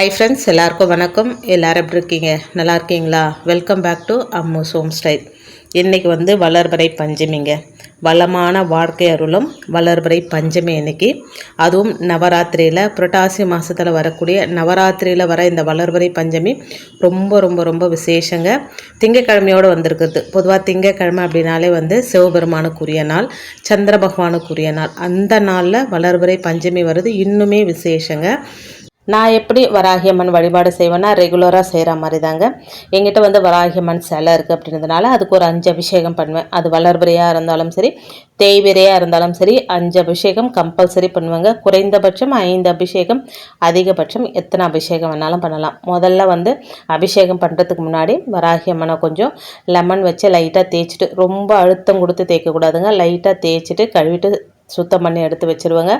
Hi friends எல்லாருக்கும் வணக்கம். எல்லோரும் எப்படி இருக்கீங்க? நல்லா இருக்கீங்களா? Welcome back to Ammu's home style இன்றைக்கி வந்து வளர்பறை பஞ்சமிங்க. வளமான வாழ்க்கை அருளும் வளர்பறை பஞ்சமி இன்னைக்கு அதுவும் நவராத்திரியில் புரட்டாசி மாதத்தில் வரக்கூடிய நவராத்திரியில் வர இந்த வளர்பறை பஞ்சமி ரொம்ப ரொம்ப ரொம்ப விசேஷங்க. திங்கக்கிழமையோடு வந்திருக்குது பொதுவாக திங்கக்கிழமை அப்படின்னாலே வந்து சிவபெருமானுக்குரிய நாள் சந்திர பகவானுக்குரிய நாள். அந்த நாளில் வளர்பறை பஞ்சமி வருது. இன்னுமே விசேஷங்க. நான் எப்படி வராகியம்மன் வழிபாடு செய்வேன்னா ரெகுலராக செய்கிற மாதிரி தாங்க எங்கிட்ட வந்து வராகியம்மன் சிலை இருக்குது அப்படின்றதுனால அதுக்கு ஒரு அஞ்சு அபிஷேகம் பண்ணுவேன். அது வளர்பிறையாக இருந்தாலும் சரி தேய்விரையாக இருந்தாலும் சரி அஞ்சு அபிஷேகம் கம்பல்சரி பண்ணுவேங்க. குறைந்தபட்சம் ஐந்து அபிஷேகம் அதிகபட்சம் எத்தனை அபிஷேகம் வேணாலும் பண்ணலாம். முதல்ல வந்து அபிஷேகம் பண்ணுறதுக்கு முன்னாடி வராகியம்மனை கொஞ்சம் லெமன் வச்சு லைட்டாக தேய்ச்சிட்டு ரொம்ப அழுத்தம் கொடுத்து தேய்க்கக்கூடாதுங்க. லைட்டாக தேய்ச்சிட்டு கழுவிட்டு சுத்தம் பண்ணி எடுத்து வச்சுருவேங்க.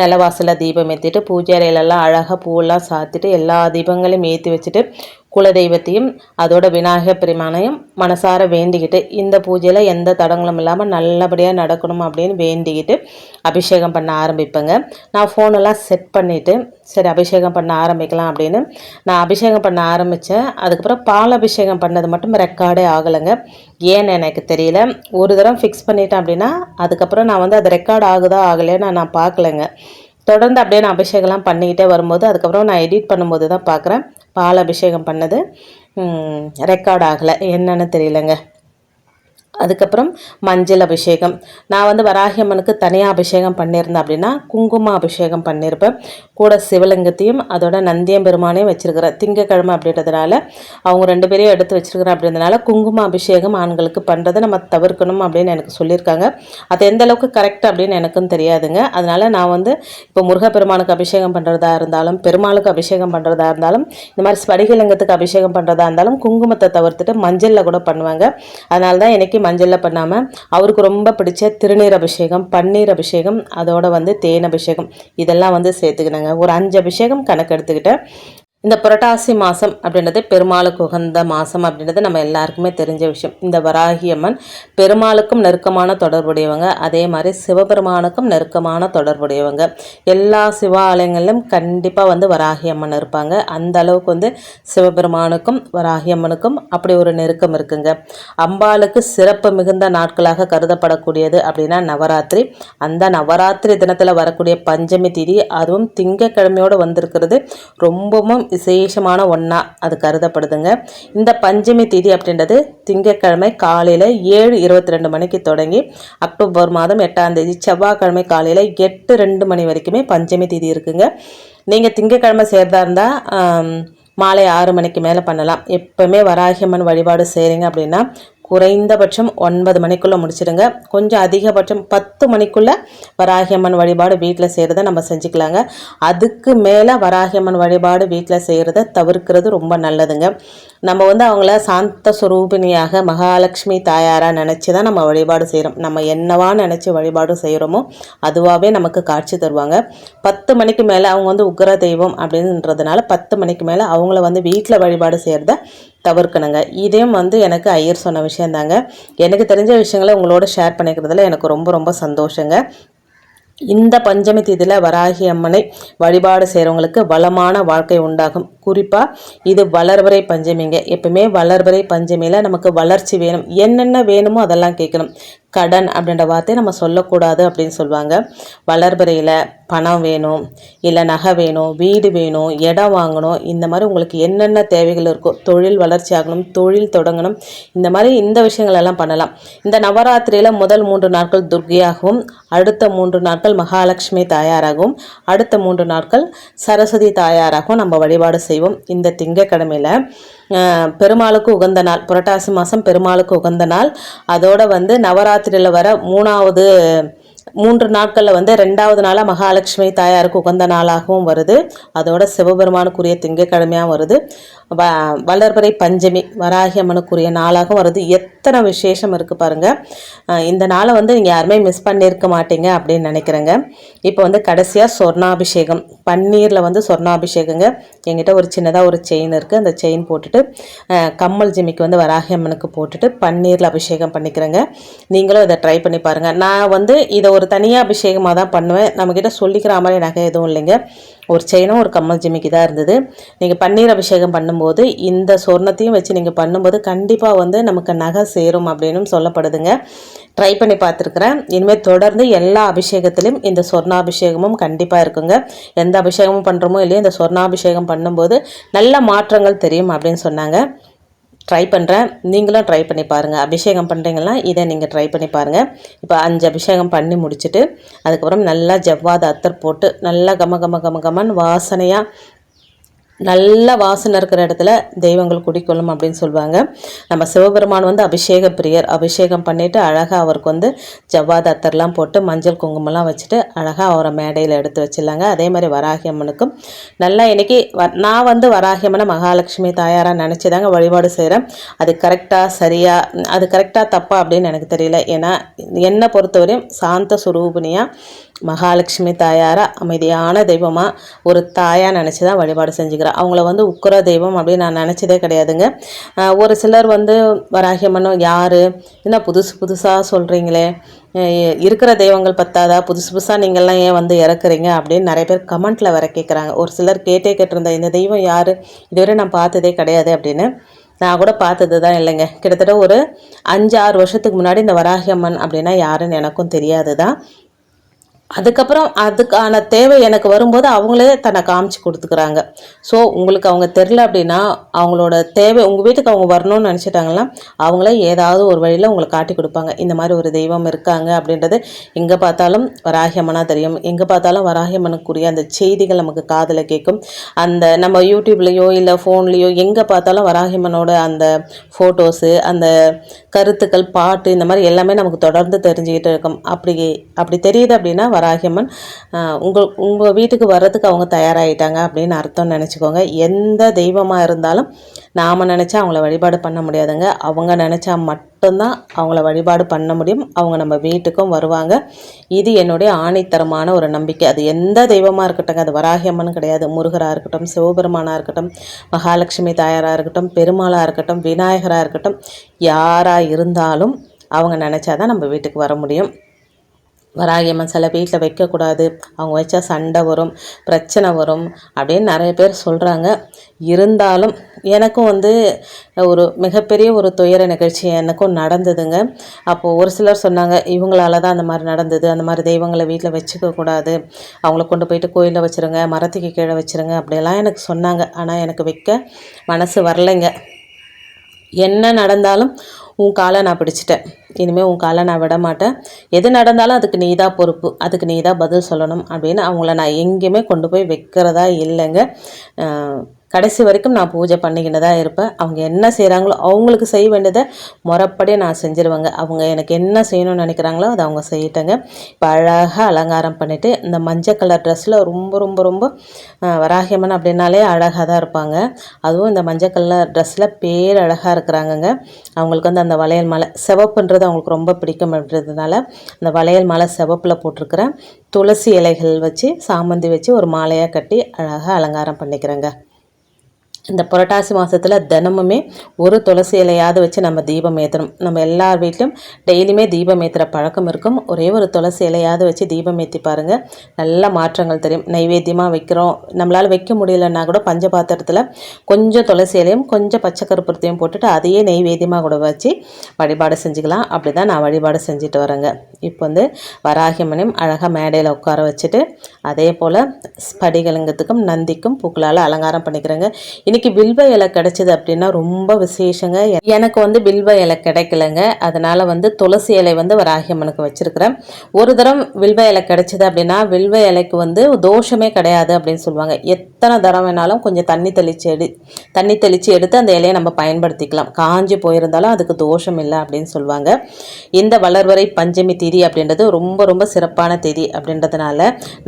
நிலவாசலில் தீபம் ஏற்றிட்டு பூஜை அறையிலெல்லாம் அழகாக பூவெல்லாம் சாத்திட்டு எல்லா தீபங்களையும் ஏற்றி வச்சுட்டு குலதெய்வத்தையும் அதோட விநாயகர் பெருமானையும் மனசார வேண்டிக்கிட்டு இந்த பூஜையில் எந்த தடங்களும் இல்லாமல் நல்லபடியாக நடக்கணும் அப்படின்னு வேண்டிக்கிட்டு அபிஷேகம் பண்ண ஆரம்பிப்பேங்க. நான் ஃபோனெல்லாம் செட் பண்ணிவிட்டு சரி அபிஷேகம் பண்ண ஆரம்பிக்கலாம் அப்படின்னு நான் அபிஷேகம் பண்ண ஆரம்பித்தேன் அதுக்கப்புறம் பால் அபிஷேகம் பண்ணது மட்டும் ரெக்கார்டே ஆகலைங்க. ஏன்னு எனக்கு தெரியல. ஒரு தடவை ஃபிக்ஸ் பண்ணிட்டேன் அப்படின்னா அதுக்கப்புறம் நான் வந்து அது ரெக்கார்ட் ஆகுதா ஆகலைன்னு நான் பார்க்கலைங்க. தொடர்ந்து அப்படியே நான் அபிஷேகம்லாம் பண்ணிக்கிட்டே வரும்போது அதுக்கப்புறம் நான் எடிட் பண்ணும்போது தான் பார்க்குறேன். பால் அபிஷேகம் பண்ணது. ரெக்கார்ட் ஆகலை. என்னன்னு தெரியலங்க. அதுக்கப்புறம் மஞ்சள் அபிஷேகம். நான் வந்து வராகியம்மனுக்கு தனியாக அபிஷேகம் பண்ணியிருந்தேன் அப்படின்னா குங்கும அபிஷேகம் பண்ணியிருப்பேன். கூட சிவலிங்கத்தையும் அதோட நந்தியம் பெருமானையும் வச்சுருக்கிறேன். திங்கக்கிழமை அப்படின்றதுனால அவங்க ரெண்டு பேரையும் எடுத்து வச்சுருக்கிறேன் அப்படின்றதுனால குங்கும அபிஷேகம் ஆண்களுக்கு பண்ணுறதை நம்ம தவிர்க்கணும் அப்படின்னு எனக்கு சொல்லியிருக்காங்க. அது எந்த அளவுக்கு கரெக்ட் அப்படின்னு எனக்கும் தெரியாதுங்க. அதனால் நான் வந்து இப்போ முருகப்பெருமானுக்கு அபிஷேகம் பண்ணுறதா இருந்தாலும் பெருமாளுக்கு அபிஷேகம் பண்ணுறதா இருந்தாலும் இந்த மாதிரி ஸ்படிகலிங்கத்துக்கு அபிஷேகம் பண்ணுறதா இருந்தாலும் குங்குமத்தை தவிர்த்துட்டு மஞ்சளில் கூட பண்ணுவாங்க. அதனால தான் எனக்கு மஞ்சளில் பண்ணாமல் அவருக்கு ரொம்ப பிடிச்ச திருநீர் அபிஷேகம் பன்னீர் அபிஷேகம் அதோட வந்து தேன் அபிஷேகம் இதெல்லாம் வந்து சேர்த்துக்கினாங்க. ஒரு அஞ்சு அபிஷேகம் கணக்கு எடுத்துக்கிட்டேன். இந்த புரட்டாசி மாதம் அப்படின்றது பெருமாளுக்கு உகந்த மாதம் அப்படின்றது நம்ம எல்லாருக்குமே தெரிஞ்ச விஷயம். இந்த வராகியம்மன் பெருமாளுக்கும் நெருக்கமான தொடர்புடையவங்க. அதே மாதிரி சிவபெருமானுக்கும் நெருக்கமான தொடர்புடையவங்க. எல்லா சிவாலயங்களிலும் கண்டிப்பாக வந்து வராகியம்மன் இருப்பாங்க. அந்த அளவுக்கு வந்து சிவபெருமானுக்கும் வராகியம்மனுக்கும் அப்படி ஒரு நெருக்கம் இருக்குங்க. அம்பாளுக்கு சிறப்பு மிகுந்த நாட்களாக கருதப்படக்கூடியது அப்படின்னா நவராத்திரி. அந்த நவராத்திரி தினத்தில் வரக்கூடிய பஞ்சமி திதி அதுவும் திங்கக்கிழமையோடு வந்திருக்கிறது. ரொம்பவும் விசேஷமான ஒன்றா அது கருதப்படுதுங்க. இந்த பஞ்சமி தேதி அப்படின்றது திங்கட்கிழமை காலையில் ஏழு இருபத்தி ரெண்டு மணிக்கு தொடங்கி அக்டோபர் மாதம் எட்டாம் தேதி செவ்வாய்க்கிழமை காலையில் எட்டு ரெண்டு மணி வரைக்குமே பஞ்சமி தேதி இருக்குங்க. நீங்கள் திங்கக்கிழமை சேர்ந்தா இருந்தால் மாலை ஆறு மணிக்கு மேலே பண்ணலாம். எப்போவுமே வராகியம்மன் வழிபாடு செய்கிறீங்க அப்படின்னா குறைந்தபட்சம் ஒன்பது மணிக்குள்ளே முடிச்சிடுங்க கொஞ்சம் அதிகபட்சம் பத்து மணிக்குள்ளே வராகியம்மன் வழிபாடு வீட்டில் செய்கிறத நம்ம செஞ்சுக்கலாங்க. அதுக்கு மேலே வராகியம்மன் வழிபாடு வீட்டில் செய்கிறத தவிர்க்கிறது ரொம்ப நல்லதுங்க. நம்ம வந்து அவங்கள சாந்த சுரூபிணியாக மகாலட்சுமி தாயாராக நினச்சி தான் நம்ம வழிபாடு செய்கிறோம் நம்ம என்னவா நினச்சி வழிபாடு செய்கிறோமோ அதுவாகவே நமக்கு காட்சி தருவாங்க. பத்து மணிக்கு மேலே அவங்க வந்து உக்ர தெய்வம் அப்படின்றதுனால பத்து மணிக்கு மேலே அவங்கள வந்து வீட்டில் வழிபாடு செய்கிறத தவிர்க்கணுங்க. இதையும் வந்து எனக்கு ஐயர் சொன்ன விஷயந்தாங்க. எனக்கு தெரிஞ்ச விஷயங்களை உங்களோட ஷேர் பண்ணிக்கிறதுல எனக்கு ரொம்ப ரொம்ப சந்தோஷங்க. இந்த பஞ்சமி தீதியில் வராகி அம்மனை வழிபாடு செய்கிறவங்களுக்கு வளமான வாழ்க்கை உண்டாகும். குறிப்பாக இது வளர்வரை பஞ்சமிங்க. எப்பவுமே வளர்வரை பஞ்சமியில் நமக்கு வளர்ச்சி வேணும். என்னென்ன வேணுமோ அதெல்லாம் கேட்கணும். கடன் அப்படின்ற வார்த்தையை நம்ம சொல்லக்கூடாது அப்படின்னு சொல்லுவாங்க. வளர்பிறையில் பணம் வேணும் இல்லை நகை வேணும் வீடு வேணும் இடம் வாங்கணும் இந்த மாதிரி உங்களுக்கு என்னென்ன தேவைகள் இருக்கோ தொழில் வளர்ச்சி ஆகணும் தொழில் தொடங்கணும் இந்த மாதிரி இந்த விஷயங்கள் எல்லாம் பண்ணலாம். இந்த நவராத்திரியில் முதல் மூன்று நாட்கள் துர்கியாகவும் அடுத்த மூன்று நாட்கள் மகாலட்சுமி தாயாராகவும் அடுத்த மூன்று நாட்கள் சரஸ்வதி தாயாராகவும் நம்ம வழிபாடு செய்வோம். இந்த திங்கக்கிழமையில் பெருமாளுக்கு உகந்த நாள் புரட்டாசி மாதம் பெருமாளுக்கு உகந்த நாள். அதோடு வந்து நவராத்திரியில் வர மூணாவது மூன்று நாட்களில் வந்து ரெண்டாவது நாளாக மகாலட்சுமி தாயாருக்கு உகந்த நாளாகவும் வருது. அதோட சிவபெருமானுக்குரிய திங்கக்கிழமையாகவும் வருது. வ வளர்பறை பஞ்சமி வராகி அம்மனுக்குரிய நாளாகவும் வருது. எத்தனை விசேஷம் இருக்குது பாருங்கள் இந்த நாளை வந்து நீங்கள் யாருமே மிஸ் பண்ணியிருக்க மாட்டீங்க அப்படின்னு நினைக்கிறேங்க. இப்போ வந்து கடைசியாக சொர்ணாபிஷேகம் பன்னீரில் வந்து சொர்ணாபிஷேகங்க. எங்கிட்ட ஒரு சின்னதாக ஒரு செயின் இருக்குது அந்த செயின் போட்டுட்டு கம்மல் ஜிமிக்கு வந்து வராகி அம்மனுக்கு போட்டுட்டு பன்னீரில் அபிஷேகம் பண்ணிக்கிறேங்க. நீங்களும் இதை ட்ரை பண்ணி பாருங்கள் நான் வந்து இதை ஒரு தனியாக அபிஷேகமாக தான் பண்ணுவேன். நம்மக்கிட்ட சொல்லிக்கிற மாதிரி நகை எதுவும் இல்லைங்க. ஒரு செயினும் ஒரு கம்மல் ஜிமிக்கு தான் இருந்தது. நீங்கள் பன்னீர் அபிஷேகம் பண்ணும்போது இந்த சொர்ணத்தையும் வச்சு நீங்கள் பண்ணும்போது கண்டிப்பாக வந்து நமக்கு நகை சேரும் அப்படின்னு சொல்லப்படுதுங்க. ட்ரை பண்ணி பார்த்துருக்குறேன். இனிமேல் தொடர்ந்து எல்லா அபிஷேகத்திலும் இந்த சொர்ணாபிஷேகமும் கண்டிப்பாக இருக்குங்க. எந்த அபிஷேகமும் பண்ணுறோமோ இல்லையோ இந்த சொர்ணாபிஷேகம் பண்ணும்போது நல்ல மாற்றங்கள் தெரியும் அப்படின்னு சொன்னாங்க. ட்ரை பண்ணுறேன் நீங்களும் ட்ரை பண்ணி பாருங்கள் அபிஷேகம் பண்ணுறீங்கன்னா இதை நீங்கள் ட்ரை பண்ணி பாருங்கள் இப்போ அஞ்சு அபிஷேகம் பண்ணி முடிச்சுட்டு அதுக்கப்புறம் நல்லா ஜவ்வாத அத்தர் போட்டு நல்லா கம கம கம கமன் வாசனையாக நல்ல வாசனை இருக்கிற இடத்துல தெய்வங்கள் குடிக்கொள்ளும் அப்படின்னு சொல்லுவாங்க. நம்ம சிவபெருமான் வந்து அபிஷேக பிரியர். அபிஷேகம் பண்ணிவிட்டு அழகாக அவருக்கு வந்து ஜவ்வாது அத்தர்லாம் போட்டு மஞ்சள் குங்குமம்லாம் வச்சுட்டு அழகாக அவரை மேடையில் எடுத்து வச்சிடலாங்க. அதே மாதிரி வராகி அம்மனுக்கும் நல்லா இன்றைக்கி நான் வந்து வராகி அம்மனை மகாலட்சுமி தாயாராக நினச்சி தாங்க வழிபாடு செய்கிறேன் அது கரெக்டாக சரியாக அது கரெக்டாக தப்பா அப்படின்னு எனக்கு தெரியல. ஏன்னா என்னை பொறுத்தவரையும் சாந்த சுரூபினியாக மகாலட்சுமி தாயாராக அமைதியான தெய்வமாக ஒரு தாயாக நினச்சி தான் வழிபாடு செஞ்சுக்கிறேன் அவங்கள வந்து உக்கிர தெய்வம் அப்படின்னு நான் நினச்சதே கிடையாதுங்க. ஒரு சிலர் வந்து வராகியம்மனும் யார்? என்ன புதுசு புதுசாக சொல்கிறீங்களே இருக்கிற தெய்வங்கள் பத்தாதா? புதுசு புதுசாக நீங்கள்லாம் ஏன் வந்து இறக்குறீங்க? அப்படின்னு நிறைய பேர் கமெண்ட்டில் வர கேட்குறாங்க ஒரு சிலர் கேட்டே கேட்டிருந்த இந்த தெய்வம் யார்? இதுவரை நான் பார்த்ததே கிடையாது அப்படின்னு. நான் கூட பார்த்தது தான் இல்லைங்க. கிட்டத்தட்ட ஒரு அஞ்சு ஆறு வருஷத்துக்கு முன்னாடி இந்த வராகி அம்மன் அப்படின்னா யாருன்னு எனக்கும் தெரியாது தான் அதுக்கப்புறம் அதுக்கான தேவை எனக்கு வரும்போது அவங்களே தன்னை காமிச்சு கொடுத்துக்கிறாங்க. ஸோ உங்களுக்கு அவங்க தெரில அப்படின்னா அவங்களோட தேவை உங்கள் வீட்டுக்கு அவங்க வரணும்னு நினச்சிட்டாங்கன்னா அவங்களே ஏதாவது ஒரு வழியில் உங்களை காட்டி கொடுப்பாங்க. இந்த மாதிரி ஒரு தெய்வம் இருக்காங்க அப்படின்றது எங்கே பார்த்தாலும் வராகியம்மனாக தெரியும். எங்கே பார்த்தாலும் வராகியம்மனுக்குரிய அந்த செய்திகள் நமக்கு காதில் கேட்கும். அந்த நம்ம யூடியூப்லேயோ இல்லை ஃபோன்லேயோ எங்கே பார்த்தாலும் வராகியம்மனோட அந்த ஃபோட்டோஸு அந்த கருத்துக்கள் பாட்டு இந்த மாதிரி எல்லாமே நமக்கு தொடர்ந்து தெரிஞ்சுக்கிட்டு இருக்கும். அப்படி அப்படி தெரியுது அப்படின்னா வராகியம்மன் உங்கள் உங்கள் வீட்டுக்கு வர்றதுக்கு அவங்க தயாராகிட்டாங்க அப்படின்னு அர்த்தம் நினச்சிக்கோங்க. எந்த தெய்வமாக இருந்தாலும் நாம் நினச்சா அவங்கள வழிபாடு பண்ண முடியாதுங்க. அவங்க நினச்சா மட்டும்தான் அவங்கள வழிபாடு பண்ண முடியும். அவங்க நம்ம வீட்டுக்கும் வருவாங்க. இது என்னுடைய ஆணித்தரமான ஒரு நம்பிக்கை. அது எந்த தெய்வமாக இருக்கட்டும் அது வராகியம்மன் கிடையாது. முருகராக இருக்கட்டும் சிவபெருமானாக இருக்கட்டும் மகாலட்சுமி தாயாராக இருக்கட்டும் பெருமாளாக இருக்கட்டும் விநாயகராக இருக்கட்டும் யாராக இருந்தாலும் அவங்க நினச்சாதான் நம்ம வீட்டுக்கு வர முடியும். வராகியம்மன் சில வீட்டில் வைக்கக்கூடாது. அவங்க வச்சா சண்டை வரும் பிரச்சனை வரும் அப்படின்னு நிறைய பேர் சொல்கிறாங்க இருந்தாலும் எனக்கும் வந்து ஒரு மிகப்பெரிய ஒரு துயர நிகழ்ச்சி எனக்கும் நடந்ததுங்க. அப்போது ஒரு சிலர் சொன்னாங்க இவங்களால தான் அந்த மாதிரி நடந்தது. அந்த மாதிரி தெய்வங்களை வீட்டில் வச்சுக்கக்கூடாது அவங்கள கொண்டு போயிட்டு கோயிலில் வச்சுருங்க மரத்துக்கு கீழே வச்சுருங்க. அப்படிலாம் எனக்கு சொன்னாங்க. ஆனால் எனக்கு வைக்க மனசு வரலைங்க. என்ன நடந்தாலும் உன் காலை நான் பிடிச்சிட்டேன். இனிமேல் உன் காலை நான் விட மாட்டேன். எது நடந்தாலும் அதுக்கு நீ தான் பொறுப்பு. அதுக்கு நீ தான் பதில் சொல்லணும் அப்படின்னு அவங்கள நான் எங்கேயுமே கொண்டு போய் வைக்கிறதா இல்லைங்க. கடைசி வரைக்கும் நான் பூஜை பண்ணிக்கிட்டு தான் இருப்பேன். அவங்க என்ன செய்கிறாங்களோ அவங்களுக்கு செய்ய வேண்டியதை முறப்படியே நான் செஞ்சுருவேங்க. அவங்க எனக்கு என்ன செய்யணும்னு நினைக்கிறாங்களோ அதை அவங்க செய்யிட்டேங்க. இப்போ அழகாக அலங்காரம் பண்ணிவிட்டு இந்த மஞ்சள் கலர் ட்ரெஸ்ஸில் ரொம்ப ரொம்ப ரொம்ப வராகியம்மன் அப்படின்னாலே அழகாக தான் இருப்பாங்க. அதுவும் இந்த மஞ்சள் கலர் ட்ரெஸ்ஸில் பேர் அழகாக இருக்கிறாங்கங்க. அவங்களுக்கு வந்து அந்த வளையல் மலை சிவப்புன்றது அவங்களுக்கு ரொம்ப பிடிக்கும் அப்படின்றதுனால அந்த வளையல் மலை சிவப்பில் போட்டிருக்கிறேன். துளசி இலைகள் வச்சு சாமந்தி வச்சு ஒரு மாலையாக கட்டி அழகாக அலங்காரம் பண்ணிக்கிறேங்க. இந்த புரட்டாசி மாதத்தில் தினமுமே ஒரு துளசி இலையாவது வச்சு நம்ம தீபம் ஏற்றணும் நம்ம எல்லார் வீட்லையும் டெய்லியுமே தீபம் ஏற்றுற பழக்கம் இருக்கும். ஒரே ஒரு துளசி இலையாவது வச்சு தீபம் ஏற்றி பாருங்கள் நல்ல மாற்றங்கள் தெரியும். நைவேத்தியமாக வைக்கிறோம். நம்மளால் வைக்க முடியலன்னா கூட பஞ்ச பாத்திரத்தில் கொஞ்சம் துளசி இலையும் கொஞ்சம் பச்சை கருப்புறத்தையும் போட்டுட்டு அதையே நைவேத்தியமாக கூட வச்சு வழிபாடு செஞ்சுக்கலாம். அப்படி தான் நான் வழிபாடு செஞ்சுட்டு வரேங்க. இப்போ வந்து வராகிமனையும் அழகாக மேடையில் உட்கார வச்சுட்டு அதே போல் ஸ்படிகலிங்கத்துக்கும் நந்திக்கும் பூக்களால் அலங்காரம் பண்ணிக்கிறேங்க. இன்னைக்கு வில்வ இலை கிடைச்சது அப்படின்னா ரொம்ப விசேஷங்க. எனக்கு வந்து வில்வ இலை கிடைக்கலங்க. அதனால வந்து துளசி இலை வந்து வராகியம்மனுக்கு வச்சிருக்கிறேன். ஒரு தரம் வில்வ இலை கிடைச்சது அப்படின்னா வில்வ இலைக்கு வந்து தோஷமே கிடையாது அப்படின்னு சொல்லுவாங்க. எத்தனை தரம் வேணாலும் கொஞ்சம் தண்ணி தெளித்து எடு தண்ணி தெளித்து எடுத்து அந்த இலையை நம்ம பயன்படுத்திக்கலாம். காஞ்சி போயிருந்தாலும் அதுக்கு தோஷம் இல்லை அப்படின்னு சொல்லுவாங்க. இந்த வளர்வரை பஞ்சமி திதி அப்படின்றது ரொம்ப ரொம்ப சிறப்பான திதி அப்படின்றதுனால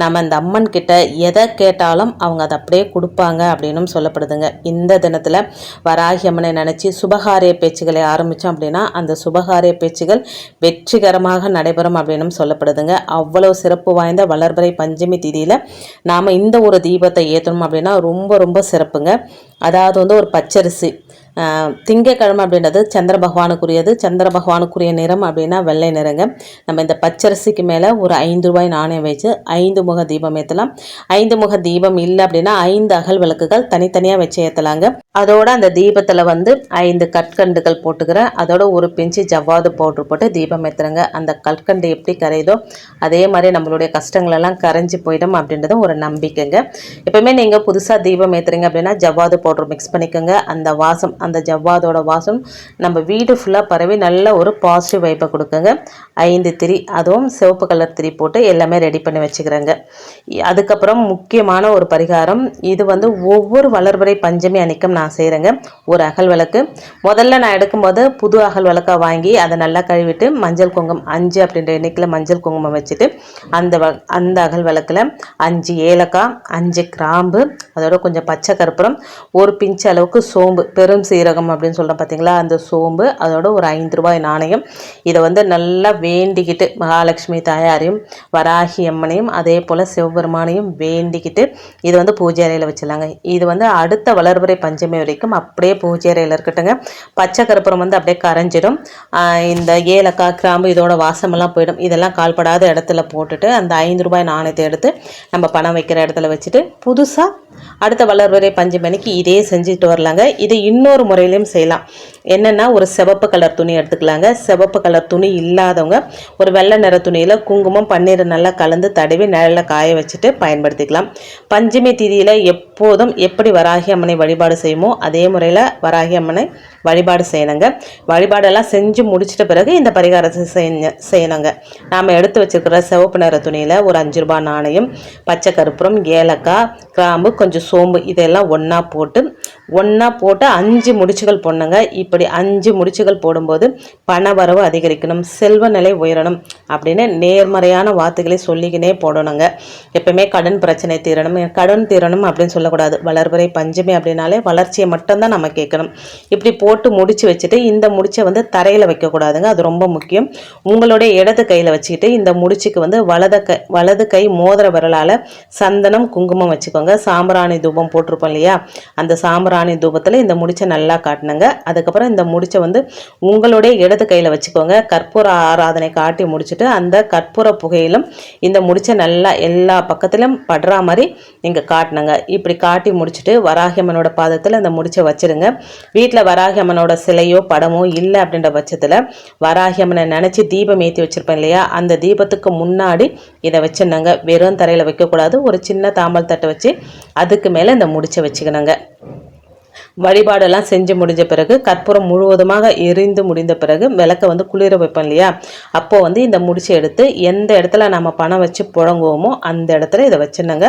நம்ம அந்த அம்மன் கிட்ட எதை கேட்டாலும் அவங்க அதை அப்படியே கொடுப்பாங்க அப்படின்னும் சொல்லப்படுதுங்க. இந்த தினத்தில் வராகி அம்மனை நினச்சி சுபகாரிய பேச்சுகளை ஆரம்பித்தோம் அப்படின்னா அந்த சுபகாரிய பேச்சுகள் வெற்றிகரமாக நடைபெறும் அப்படின்னு சொல்லப்படுதுங்க. அவ்வளோ சிறப்பு வாய்ந்த வளர்வரை பஞ்சமி திதியில் நாம் இந்த ஒரு தீபத்தை ஏற்றணும் அப்படின்னா ரொம்ப ரொம்ப சிறப்புங்க. அதாவது வந்து ஒரு பச்சரிசி திங்கக்கிழமை திங்கட்கிழமை அப்படின்றது சந்திர பகவானுக்குரியது. சந்திர பகவானுக்குரிய நிறம் அப்படின்னா வெள்ளை நிறங்க. நம்ம இந்த பச்சரிசிக்கு மேலே ஒரு ஐந்து ரூபாய் நாணயம் வச்சு ஐந்து முக தீபம் ஏற்றலாம் ஐந்து முக தீபம் இல்லை அப்படின்னா ஐந்து அகல் விளக்குகள் தனித்தனியாக வச்சு ஏற்றலாங்க அதோட அந்த தீபத்தில் வந்து ஐந்து கற்கண்டுகள் போட்டுக்கிறேன் அதோட ஒரு பிஞ்சு ஜவ்வாது பவுட்ரு போட்டு தீபம் ஏற்றுறங்க அந்த கற்கண்டு எப்படி கரையுதோ அதே மாதிரி நம்மளுடைய கஷ்டங்களெல்லாம் கரைஞ்சி போயிடும் அப்படின்றதும் ஒரு நம்பிக்கைங்க. எப்பவுமே நீங்கள் புதுசாக தீபம் ஏற்றுறீங்க அப்படின்னா ஜவ்வாது பவுட்ரு மிக்ஸ் பண்ணிக்கோங்க. அந்த வாசம் அந்த ஜவ்வாதோட வாசம் நம்ம வீடு ஃபுல்லாக பரவி நல்ல ஒரு பாசிட்டிவ் வைப்பை கொடுக்குங்க. ஐந்து திரி அதுவும் சிவப்பு கலர் திரி போட்டு எல்லாமே ரெடி பண்ணி வச்சுக்கிறேங்க. அதுக்கப்புறம் முக்கியமான ஒரு பரிகாரம் இது வந்து ஒவ்வொரு வளர்வரை பஞ்சமி அன்னைக்கும் நான் செய்கிறேங்க ஒரு அகல் விளக்கு. முதல்ல நான் எடுக்கும்போது புது அகல் விளக்கா வாங்கி அதை நல்லா கழுவிட்டு மஞ்சள் குங்குமம் அஞ்சு அப்படின்ற எண்ணிக்கையில் மஞ்சள் குங்குமம் வச்சுட்டு அந்த வ- அந்த அகல் விளக்கில் அஞ்சு ஏலக்காய் அஞ்சு கிராம்பு அதோட கொஞ்சம் பச்சை கற்பூரம் ஒரு பிஞ்சு அளவுக்கு சோம்பு பெரும் சீரகம் அப்படின்னு சொல்கிறோம் பார்த்தீங்களா அந்த சோம்பு அதோட ஒரு ஐந்து ரூபாய் நாணயம். இதை வந்து நல்லா வேண்டிக்கிட்டு மகாலட்சுமி தாயாரையும் வராகி அம்மனையும் அதே போல் சிவபெருமானையும் வேண்டிக்கிட்டு இது வந்து பூஜை அறையில் வச்சிடலாங்க. இது வந்து அடுத்த வளர்பிறை பஞ்சமி வரைக்கும் அப்படியே பூஜை அறையில் இருக்கட்டுங்க. பச்சை கருப்புறம் வந்து அப்படியே கரைஞ்சிடும். இந்த ஏலக்காய் கிராம்பு இதோட வாசமெல்லாம் போயிடும். இதெல்லாம் கால்படாத இடத்துல போட்டுட்டு அந்த ஐந்து ரூபாய் நாணயத்தை எடுத்து நம்ம பணம் வைக்கிற இடத்துல வச்சுட்டு புதுசாக அடுத்த வளர்வரை பஞ்சமணிக்கு இதே செஞ்சுட்டு வரலாங்க. இது இன்னொரு முறையிலையும் செய்யலாம். என்னென்னா ஒரு சிவப்பு கலர் துணி எடுத்துக்கலாங்க. சிவப்பு கலர் துணி இல்லாதவங்க ஒரு வெள்ளை நிற துணியில் குங்குமம் பன்னீர் நல்லா கலந்து தடவி நிழலில் காய வச்சுட்டு பயன்படுத்திக்கலாம். பஞ்சமி திதியில் எப்போதும் எப்படி வராகி அம்மனை வழிபாடு செய்யுமோ அதே முறையில் வராகி அம்மனை வழிபாடு செய்யணுங்க. வழிபாடெல்லாம் செஞ்சு முடிச்சிட்ட பிறகு இந்த பரிகாரத்தை செய்ய செய்யணுங்க. நாம் எடுத்து வச்சிருக்கிற சிவப்பு நிற துணியில் ஒரு அஞ்சு ரூபா நாணயம் பச்சை கற்பூரம் ஏலக்காய் கிராம்பு கொஞ்சம் சோம்பு இதெல்லாம் ஒன்றா போட்டு ஒன்றா போட்டு அஞ்சு முடிச்சுகள் போடணுங்க இப்படி அஞ்சு முடிச்சுகள் போடும்போது பண வரவு அதிகரிக்கணும். செல்வ நிலை உயரணும். அப்படின்னு நேர்மறையான வார்த்தைகளை சொல்லிக்கினே போடணுங்க. எப்பயுமே கடன் பிரச்சனை தீரணும். கடன் தீரணும் அப்படின்னு சொல்லக்கூடாது. வளர்வரை பஞ்சமி அப்படின்னாலே வளர்ச்சியை மட்டும்தான் நம்ம கேட்கணும். இப்படி போட்டு முடிச்சு வச்சுட்டு இந்த முடிச்சை வந்து தரையில் வைக்கக்கூடாதுங்க. அது ரொம்ப முக்கியம். உங்களுடைய இடது கையில் வச்சுக்கிட்டு இந்த முடிச்சுக்கு வந்து வலது கை வலது கை மோதிர விரலால் சந்தனம் குங்குமம் வச்சுக்கோங்க. சாம்பிராணி தூபம் போட்டிருப்போம் இல்லையா? அந்த சாம்பிராணி தூபத்தில் இந்த முடிச்சை நல்லா காட்டினுங்க. அதுக்கப்புறம் இந்த முடிச்சை வந்து உங்களுடைய இடது கையில் வச்சுக்கோங்க. கற்பூர ஆராதனை காட்டி வச்சுட்டு அந்த கற்பூர புகையிலும் இந்த முடிச்சை நல்லா எல்லா பக்கத்திலும் படுற மாதிரி நீங்கள் காட்டினங்க இப்படி காட்டி முடிச்சுட்டு வராகியம்மனோட பாதத்தில் அந்த முடிச்சை வச்சுருங்க. வீட்டில் வராகியம்மனோட சிலையோ படமோ இல்லை அப்படின்ற பட்சத்தில் வராகியம்மனை நினச்சி தீபம் ஏற்றி வச்சுருப்பேன் இல்லையா? அந்த தீபத்துக்கு முன்னாடி இதை வச்சுருந்தாங்க வெறும் தரையில் வைக்கக்கூடாது. ஒரு சின்ன தாம்பல் தட்டை வச்சு அதுக்கு மேலே இந்த முடிச்சை வச்சுக்கணுங்க. வழிபாடெல்லாம் செஞ்சு முடிஞ்ச பிறகு கற்பூரம் முழுவதுமாக எரிந்து முடிந்த பிறகு விளக்கை வந்து குளிர வைப்போம் இல்லையா? அப்போ வந்து இந்த முடிச்சு எடுத்து எந்த இடத்துல நம்ம பணம் வச்சு புழங்குவோமோ அந்த இடத்துல இதை வச்சிருந்தங்க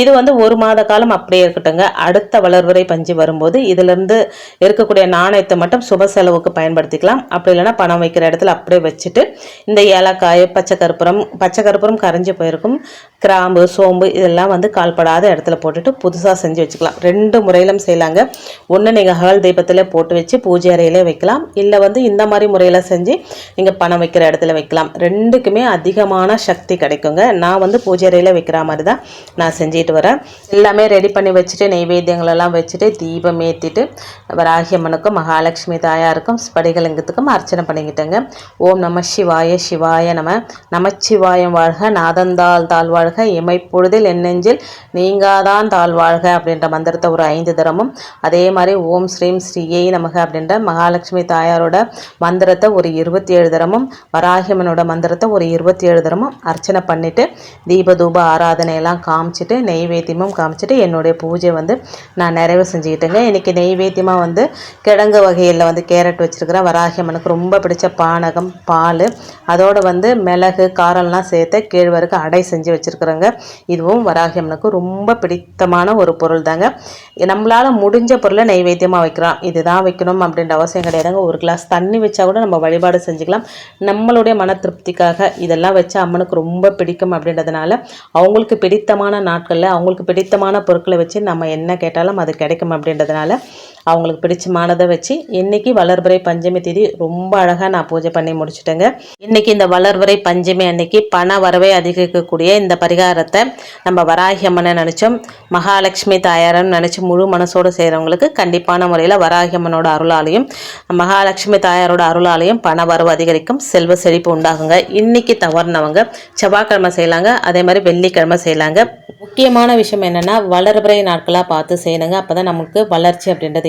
இது வந்து ஒரு மாத காலம் அப்படியே இருக்கட்டுங்க அடுத்த வளர்வரை பஞ்சு வரும்போது இதிலிருந்து இருக்கக்கூடிய நாணயத்தை மட்டும் சுப செலவுக்கு பயன்படுத்திக்கலாம். அப்படி இல்லைன்னா பணம் வைக்கிற இடத்துல அப்படியே வச்சுட்டு இந்த ஏலக்காய் பச்சை கற்பூரம் பச்சை கற்பூரம் கரைஞ்சி போயிருக்கும். கிராம்பு சோம்பு இதெல்லாம் வந்து கால்படாத இடத்துல போட்டுட்டு புதுசாக செஞ்சு வச்சுக்கலாம். ரெண்டு முறையிலும் செய்யலாங்க. ஒன்று நீங்கள் அகல் தீபத்தில் போட்டு வச்சு பூஜை அறையிலே வைக்கலாம். இல்லை வந்து இந்த மாதிரி முறையில் செஞ்சு நீங்கள் பணம் வைக்கிற இடத்துல வைக்கலாம். ரெண்டுக்குமே அதிகமான சக்தி கிடைக்குங்க. நான் வந்து பூஜை அறையில் வைக்கிற மாதிரி தான் நான் செஞ்சுட்டு வரேன். எல்லாமே ரெடி பண்ணி வச்சுட்டு நெய்வேத்தியங்களெல்லாம் வச்சுட்டு தீபம் ஏற்றிட்டு வராகியம்மனுக்கும் மகாலட்சுமி தாயாருக்கும் ஸ்படிகலிங்கத்துக்கும் அர்ச்சனை பண்ணிக்கிட்டேங்க. ஓம் நம சிவாய சிவாய நம. நமச்சிவாயம் வாழ்க நாதந்தாள் தாழ் வாழ்க இமைப்பொழுதில் என்னெஞ்சில் நீங்காதான் தாழ் வாழ்க அப்படின்ற மந்திரத்தை ஒரு ஐந்து தரமும் அதே மாதிரி ஓம் ஸ்ரீம் ஸ்ரீயை நமக அப்படின்ற மகாலட்சுமி தாயாரோட மந்திரத்தை ஒரு இருபத்தி ஏழு தரமும் வராகியம்மனோட மந்திரத்தை ஒரு இருபத்தி ஏழு தரமும் அர்ச்சனை பண்ணிட்டு தீப தூப ஆராதனையெல்லாம் காமிச்சிட்டு நெய்வேத்தியமும் காமிச்சிட்டு என்னுடைய பூஜை வந்து நான் நிறைவு செஞ்சுக்கிட்டேங்க. இன்னைக்கு நெய்வேத்தியமாக வந்து கிழங்கு வகையில் வந்து கேரட் வச்சுருக்கிறேன் வராகியம்மனுக்கு ரொம்ப பிடிச்ச பானகம் பால். அதோடு வந்து மிளகு காரம்லாம் சேர்த்து கேழ்வரகு அடை செஞ்சு வச்சுருக்குறேங்க. இதுவும் வராகியம்மனுக்கு ரொம்ப பிடித்தமான ஒரு பொருள் தாங்க நம்மளால் முடிஞ்ச பொருளை நெய்வேத்தியமாக வைக்கலாம் இதுதான் வைக்கணும் அப்படின்ற அவசியம் கிடையாதுங்க ஒரு கிளாஸ் தண்ணி வச்சா கூட நம்ம வழிபாடு செஞ்சுக்கலாம். நம்மளுடைய மன திருப்திக்காக இதெல்லாம் வச்சு அம்மனுக்கு ரொம்ப பிடிக்கும் அப்படின்றதுனால அவங்களுக்கு பிடித்தமான நாட்களில் அவங்களுக்கு பிடித்தமான பொருட்களை வச்சு நம்ம என்ன கேட்டாலும் அது கிடைக்கும் அப்படின்றதுனால அவங்களுக்கு பிடிச்சமானதை வச்சு இன்னைக்கு வளர்பிறை பஞ்சமி தேதி ரொம்ப அழகாக நான் பூஜை பண்ணி முடிச்சுட்டேங்க. இன்னைக்கு இந்த வளர்பிறை பஞ்சமி அன்னைக்கு பண வரவை அதிகரிக்கக்கூடிய இந்த பரிகாரத்தை நம்ம வராகி அம்மனை நினச்சோம். மகாலட்சுமி தாயாரன்னு நினச்சி முழு மனசோடு செய்கிறவங்களுக்கு கண்டிப்பான முறையில் வராகி அம்மனோட அருளாலையும் மகாலட்சுமி தாயாரோட அருளாலையும் பண வரவு அதிகரிக்கும் செல்வ செழிப்பு உண்டாகுங்க. இன்னைக்கு தவறுனவங்க செவ்வாய்க்கிழமை செய்யலாங்க அதே மாதிரி வெள்ளிக்கிழமை செய்யலாங்க. முக்கியமான விஷயம் என்னென்னா வளர்பிறை நாட்களாக பார்த்து செய்யணுங்க. அப்போ தான் நமக்கு வளர்ச்சி அப்படின்றது